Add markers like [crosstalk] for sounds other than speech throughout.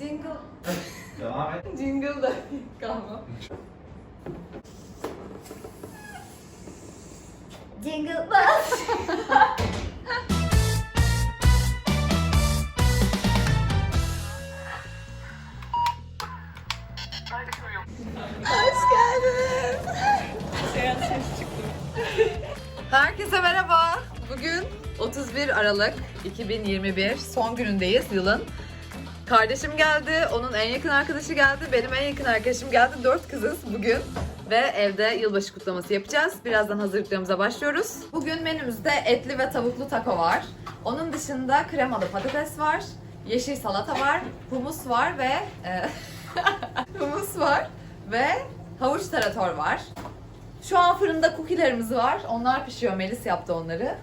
Jingle. Devam et. Jingle da kalma. Jingle bells. Hoş geldiniz. Herkese merhaba. Bugün 31 Aralık 2021 son günündeyiz yılın. Kardeşim geldi, onun en yakın arkadaşı geldi, benim en yakın arkadaşım geldi. Dört kızız bugün ve evde yılbaşı kutlaması yapacağız. Birazdan hazırlıklarımıza başlıyoruz. Bugün menümüzde etli ve tavuklu taco var. Onun dışında kremalı patates var, yeşil salata var, humus var ve e, [laughs] humus var ve havuç tarator var. Şu an fırında cookie'lerimiz var. Onlar pişiyor. Melis yaptı onları.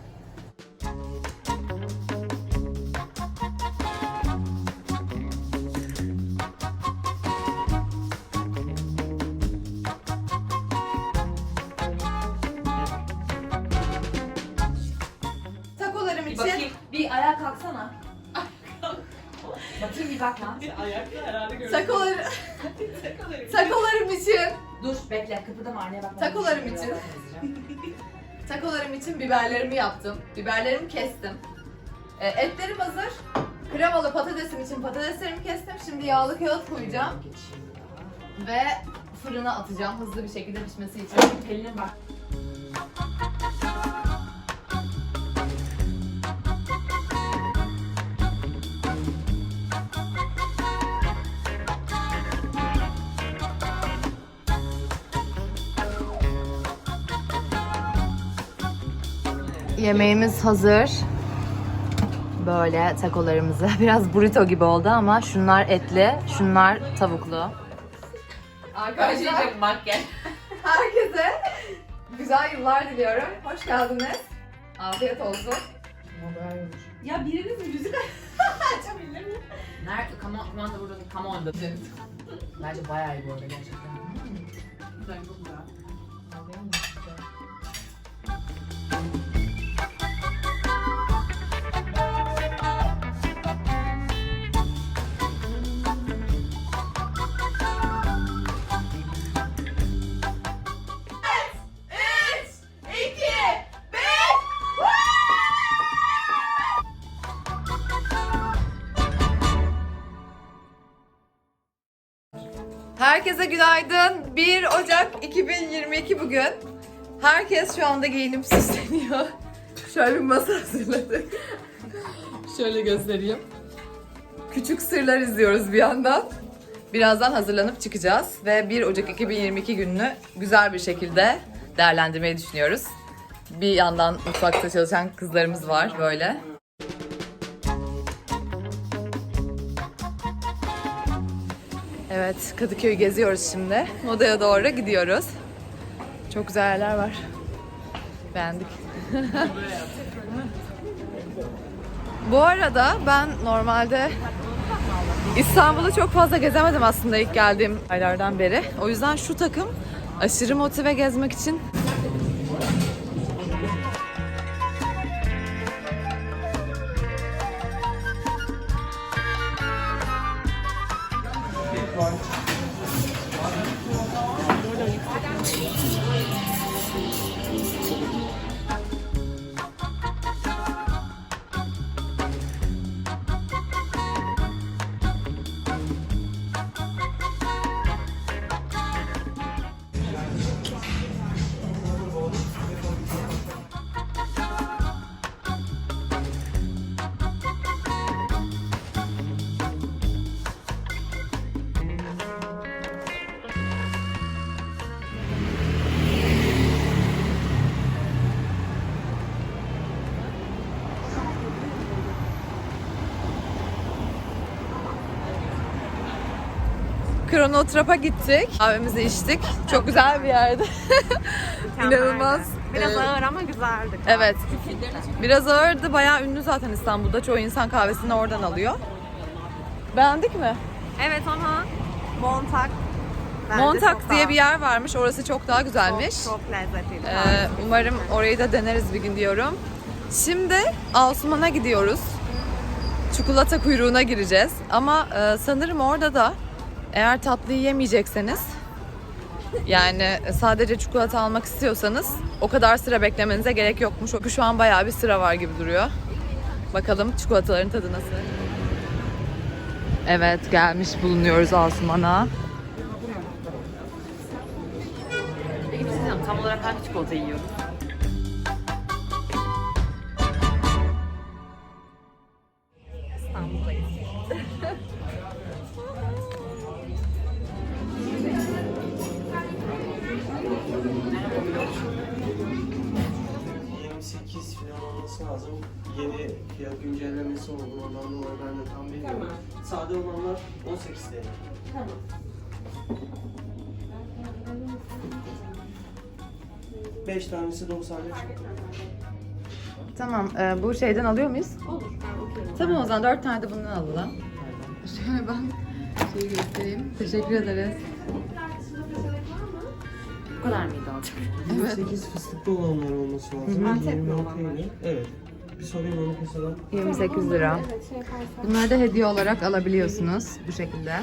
Bakayım. bir ayağa kalksana. Bakayım bir bak lan. Ayakta herhalde. Takoları, takolarım için Dur bekle kıpırdama anneye bak. Takolarım için. Takolarım için biberlerimi yaptım. Biberlerimi kestim. E, etlerim hazır. Kremalı patatesim için patateslerimi kestim. Şimdi yağlı kağıt koyacağım ve fırına atacağım hızlı bir şekilde pişmesi için. Pelin bak. Yemeğimiz hazır. Böyle takolarımızı. [laughs] Biraz burrito gibi oldu ama şunlar etli, şunlar tavuklu. Arkadaşlar makyaj. herkese güzel yıllar diliyorum. Hoş geldiniz. Afiyet olsun. Ya birinin müzik [laughs] açabilir mi? Nerede? Come on, come on da burada. Come on da. Bence bayağı iyi bu arada gerçekten. Ben çok güzel. Herkese günaydın. 1 Ocak 2022 bugün. Herkes şu anda giyinip süsleniyor. [laughs] Şöyle bir masa hazırladık. Şöyle göstereyim. Küçük sırlar izliyoruz bir yandan. Birazdan hazırlanıp çıkacağız ve 1 Ocak 2022 gününü güzel bir şekilde değerlendirmeyi düşünüyoruz. Bir yandan mutfakta çalışan kızlarımız var böyle. Evet, Kadıköy'ü geziyoruz şimdi. Odaya doğru gidiyoruz. Çok güzel yerler var. Beğendik. [laughs] Bu arada ben normalde İstanbul'u çok fazla gezemedim aslında ilk geldiğim aylardan beri. O yüzden şu takım aşırı motive gezmek için Kronotrap'a gittik. Kahvemizi içtik. Çok güzel bir yerdi. İnanılmaz. Biraz Ee, ağır ama güzeldi. Evet. Biraz ağırdı. Bayağı ünlü zaten İstanbul'da. Çoğu insan kahvesini oradan alıyor. Beğendik mi? Evet ama Montak. bence Montak diye daha- bir yer varmış. Orası çok daha güzelmiş. Çok, çok lezzetliydi. Ee, umarım orayı da deneriz bir gün diyorum. Şimdi Asuman'a gidiyoruz. çikolata kuyruğuna gireceğiz. Ama e, sanırım orada da eğer tatlı yemeyecekseniz yani sadece çikolata almak istiyorsanız o kadar sıra beklemenize gerek yokmuş. Çünkü şu an bayağı bir sıra var gibi duruyor. Bakalım çikolataların tadı nasıl? Evet gelmiş bulunuyoruz Asuman'a. Peki bir şey. Tam olarak hangi çikolata yiyoruz? Olması lazım. Yeni fiyat güncellemesi oldu. Ondan dolayı ben de tam bilmiyorum. Sade olanlar 18 TL. Tamam. Beş tanesi 95. Tamam e, bu şeyden alıyor muyuz? Olur. Tamam o zaman dört tane de bundan alalım. Şöyle ben şeyi göstereyim. Teşekkür ederiz. Kadar mıydı alacak? 28 fıstıklı olanlar olması lazım. 26 ile. Evet. Bir sorayım onu kasadan. 28 lira. Bunları da hediye olarak alabiliyorsunuz bu şekilde.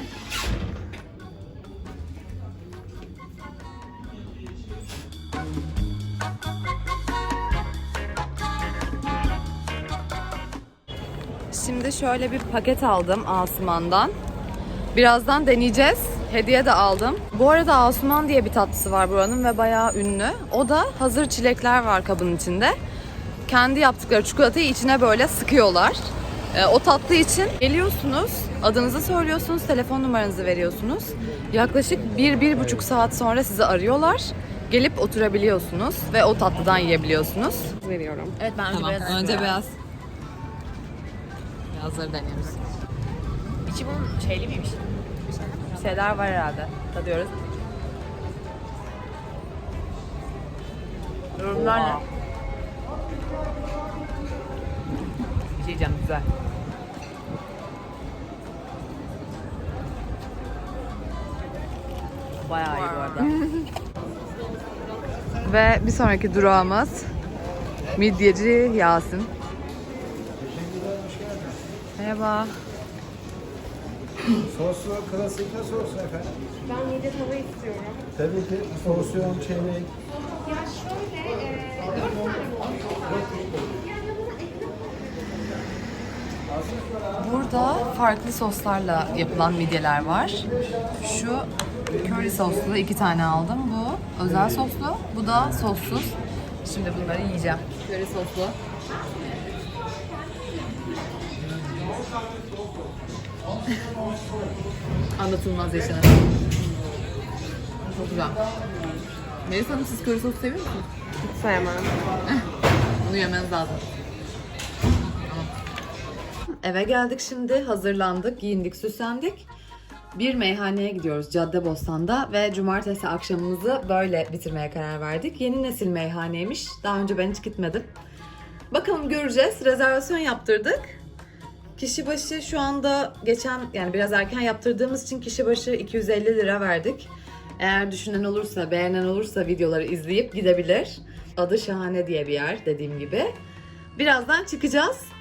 Şimdi şöyle bir paket aldım Asuman'dan. Birazdan deneyeceğiz. Hediye de aldım. Bu arada Asuman diye bir tatlısı var buranın ve bayağı ünlü. O da hazır çilekler var kabın içinde. Kendi yaptıkları çikolatayı içine böyle sıkıyorlar. Ee, o tatlı için geliyorsunuz, adınızı söylüyorsunuz, telefon numaranızı veriyorsunuz. Yaklaşık bir, bir buçuk saat sonra sizi arıyorlar. Gelip oturabiliyorsunuz ve o tatlıdan yiyebiliyorsunuz. Veriyorum. Evet ben önce Tamam, beyaz önce beyaz. Beyazları deniyoruz. İçi bunun şeyli miymiş? Bir şeyler var herhalde. Tadıyoruz. Yorumlar ne? Bir şey diyeceğim güzel. Bayağı iyi bu arada. [laughs] Ve bir sonraki durağımız midyeci Yasin. Merhaba. Soslu klasik ne sosu efendim? Ben midye tava istiyorum. Tabii ki porsiyon çeyrek. Ya şöyle, e, dört tane mi Burada farklı soslarla yapılan midyeler var. Şu curry soslu iki tane aldım. Bu özel soslu, bu da sossuz. Şimdi bunları yiyeceğim. Curry soslu. Anlatılmaz yaşanan. Çok güzel. Melisa Hanım siz curry sos seviyor musunuz? Hiç sevmem. [laughs] Bunu yemeniz lazım. Eve geldik şimdi. Hazırlandık, giyindik, süslendik. Bir meyhaneye gidiyoruz Caddebostan'da ve cumartesi akşamımızı böyle bitirmeye karar verdik. Yeni nesil meyhaneymiş. Daha önce ben hiç gitmedim. Bakalım göreceğiz. Rezervasyon yaptırdık. Kişi başı şu anda geçen yani biraz erken yaptırdığımız için kişi başı 250 lira verdik. Eğer düşünen olursa, beğenen olursa videoları izleyip gidebilir. Adı Şahane diye bir yer dediğim gibi. Birazdan çıkacağız.